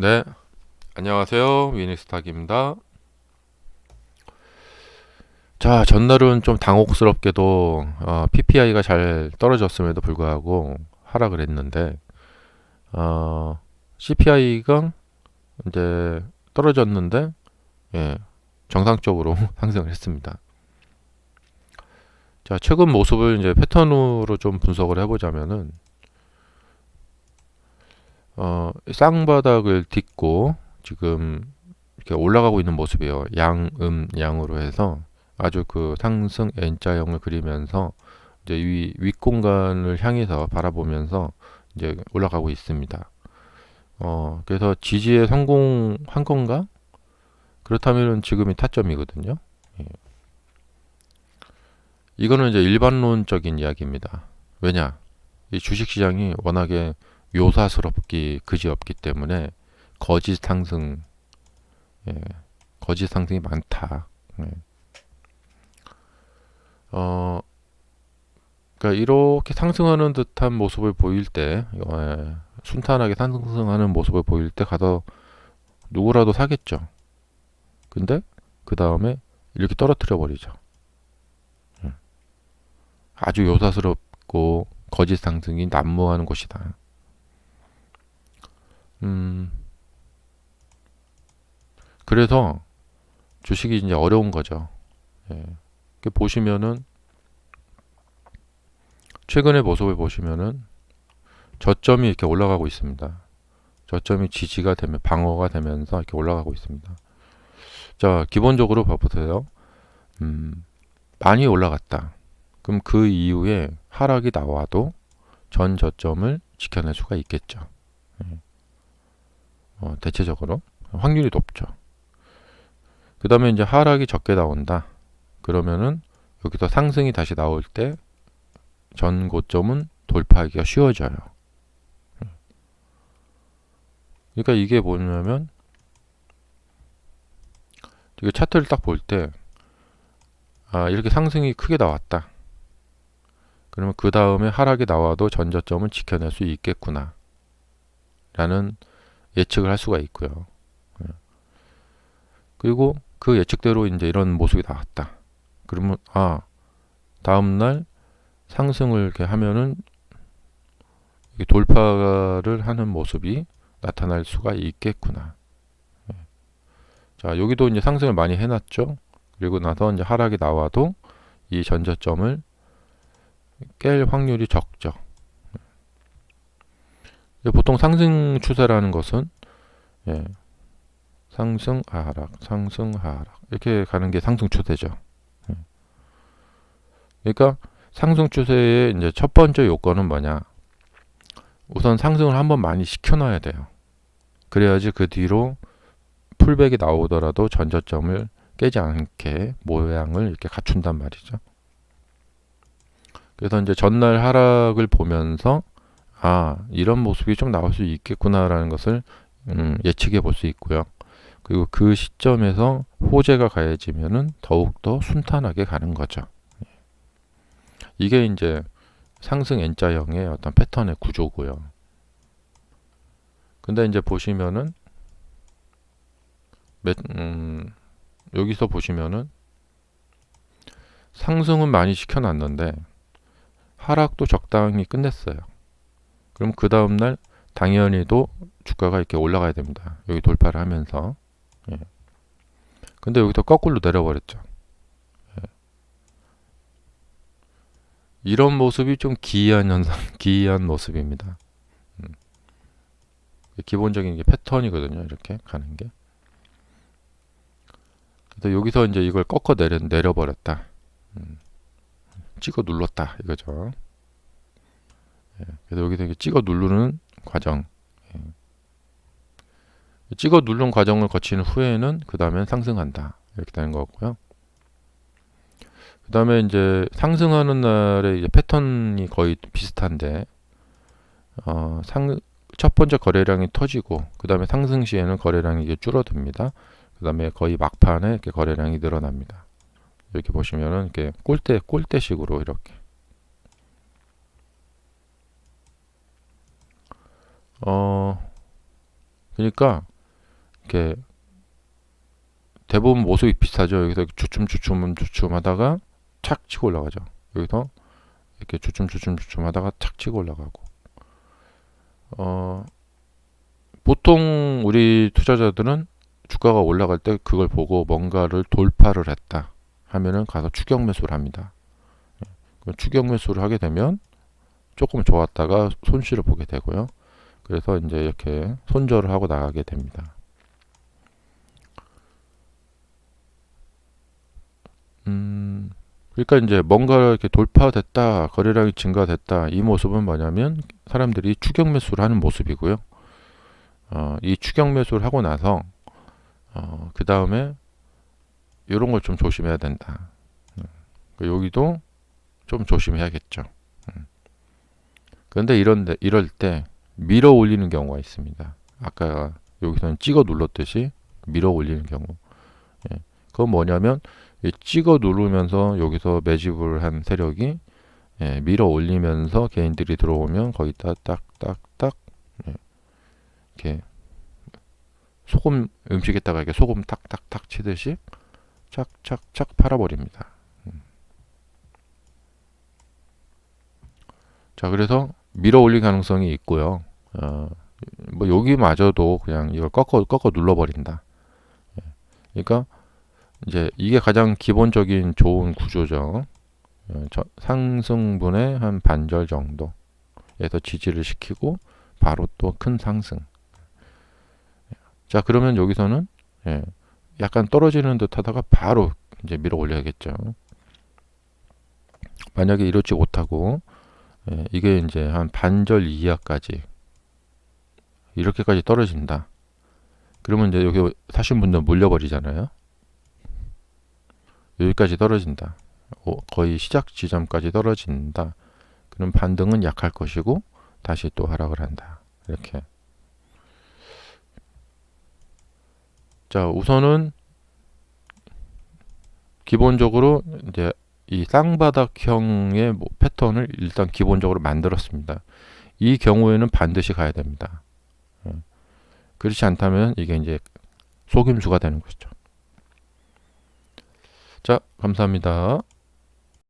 네, 안녕하세요. 위니스탁입니다. 자, 전날은 좀 당혹스럽게도 어, PPI가 잘 떨어졌음에도 불구하고 하락을 했는데 어, CPI가 이제 떨어졌는데 예, 정상적으로 상승을 했습니다. 자, 최근 모습을 이제 패턴으로 좀 분석을 해보자면은 어, 쌍바닥을 딛고 지금 이렇게 올라가고 있는 모습이에요. 양, 음, 양으로 해서 아주 그 상승 N자형을 그리면서 이제 위, 윗공간을 향해서 바라보면서 이제 올라가고 있습니다. 어, 그래서 지지에 성공한 건가? 그렇다면 지금이 타점이거든요. 예. 이거는 이제 일반론적인 이야기입니다. 왜냐? 이 주식시장이 워낙에 요사스럽기 그지없기 때문에 거짓 상승, 예, 거짓 상승이 많다. 예. 어, 그러니까 이렇게 상승하는 듯한 모습을 보일 때, 예, 순탄하게 상승하는 모습을 보일 때 가서 누구라도 사겠죠. 근데 그 다음에 이렇게 떨어뜨려 버리죠. 예. 아주 요사스럽고 거짓 상승이 난무하는 곳이다. 음, 그래서 주식이 이제 어려운 거죠. 예. 보시면은 최근의 모습을 보시면은 저점이 이렇게 올라가고 있습니다. 저점이 지지가 되면 방어가 되면서 이렇게 올라가고 있습니다. 자, 기본적으로 봐보세요. 음, 많이 올라갔다. 그럼 그 이후에 하락이 나와도 전 저점을 지켜낼 수가 있겠죠. 예. 어, 대체적으로 확률이 높죠. 그 다음에 이제 하락이 적게 나온다. 그러면은 여기서 상승이 다시 나올 때 전 고점은 돌파하기가 쉬워져요. 그러니까 이게 뭐냐면 이게 차트를 딱 볼 때 아, 이렇게 상승이 크게 나왔다. 그러면 그 다음에 하락이 나와도 전저점은 지켜낼 수 있겠구나. 라는 예측을 할 수가 있고요. 예. 그리고 그 예측대로 이제 이런 모습이 나왔다. 그러면 아 다음 날 상승을 이렇게 하면은 돌파를 하는 모습이 나타날 수가 있겠구나. 예. 자 여기도 이제 상승을 많이 해놨죠. 그리고 나서 이제 하락이 나와도 이 전저점을 깰 확률이 적죠. 보통 상승 추세라는 것은 예, 상승 하락, 상승 하락 이렇게 가는 게 상승 추세죠. 예. 그러니까 상승 추세의 이제 첫 번째 요건은 뭐냐? 우선 상승을 한번 많이 시켜놔야 돼요. 그래야지 그 뒤로 풀백이 나오더라도 전저점을 깨지 않게 모양을 이렇게 갖춘단 말이죠. 그래서 이제 전날 하락을 보면서 아, 이런 모습이 좀 나올 수 있겠구나라는 것을 음, 예측해 볼 수 있고요. 그리고 그 시점에서 호재가 가해지면은 더욱더 순탄하게 가는 거죠. 이게 이제 상승 N자형의 어떤 패턴의 구조고요. 근데 이제 보시면은 음, 여기서 보시면은 상승은 많이 시켜놨는데 하락도 적당히 끝냈어요. 그럼 그 다음날 당연히도 주가가 이렇게 올라가야 됩니다. 여기 돌파를 하면서. 예. 근데 여기서 거꾸로 내려버렸죠. 예. 이런 모습이 좀 기이한 현상, 기이한 모습입니다. 음. 기본적인 게 패턴이거든요. 이렇게 가는 게. 그래서 여기서 이제 이걸 꺾어 내려, 내려버렸다. 음. 찍어 눌렀다. 이거죠. 예, 그래서 여기서 이렇게 찍어 누르는 과정. 예. 찍어 누른 과정을 거치는 후에는 그 다음엔 상승한다. 이렇게 되는 거고요. 그 다음에 이제 상승하는 날의 이제 패턴이 거의 비슷한데, 어, 상, 첫 번째 거래량이 터지고, 그 다음에 상승 시에는 거래량이 이제 줄어듭니다. 그 다음에 거의 막판에 이렇게 거래량이 늘어납니다. 이렇게 보시면은 이렇게 꼴대, 꼴대식으로 이렇게. 어, 그러니까 이렇게 대부분 모습이 비슷하죠. 여기서 주춤주춤 주춤 하다가 착 치고 올라가죠. 여기서 이렇게 주춤주춤 주춤 하다가 착 치고 올라가고. 어, 보통 우리 투자자들은 주가가 올라갈 때 그걸 보고 뭔가를 돌파를 했다 하면은 가서 추격 매수를 합니다. 그 추격 매수를 하게 되면 조금 좋았다가 손실을 보게 되고요. 그래서 이제 이렇게 손절을 하고 나가게 됩니다. 음, 그러니까 이제 뭔가 이렇게 돌파됐다, 거래량이 증가됐다, 이 모습은 뭐냐면 사람들이 추격 매수를 하는 모습이고요. 어, 이 추격 매수를 하고 나서 어, 그 다음에 이런 걸 좀 조심해야 된다. 음, 여기도 좀 조심해야겠죠. 음. 그런데 이런데 이럴 때 밀어 올리는 경우가 있습니다. 아까 여기서는 찍어 눌렀듯이 밀어 올리는 경우. 예. 그건 뭐냐면 이 찍어 누르면서 여기서 매집을 한 세력이 예, 밀어 올리면서 개인들이 들어오면 거기다 딱딱딱 예, 이렇게 소금 음식에다가 이렇게 소금 탁탁탁 치듯이 착착착 팔아버립니다. 음. 자 그래서 밀어 올릴 가능성이 있고요. 어, 뭐 여기마저도 그냥 이걸 꺾어 꺾어 눌러버린다. 예. 그러니까 이제 이게 가장 기본적인 좋은 구조죠. 어, 저- 상승분의 한 반절 정도에서 지지를 시키고 바로 또 큰 상승. 자 그러면 여기서는 예, 약간 떨어지는 듯 하다가 바로 이제 밀어 올려야겠죠. 만약에 이렇지 못하고 예, 이게 이제 한 반절 이하까지 이렇게까지 떨어진다. 그러면 이제 여기 사신 분들 물려버리잖아요. 여기까지 떨어진다. 어, 거의 시작 지점까지 떨어진다. 그럼 반등은 약할 것이고 다시 또 하락을 한다. 이렇게. 자, 우선은 기본적으로 이제 이 쌍바닥형의 뭐 패턴을 일단 기본적으로 만들었습니다. 이 경우에는 반드시 가야 됩니다. 예. 그렇지 않다면 이게 이제 속임수가 되는 것이죠. 자, 감사합니다.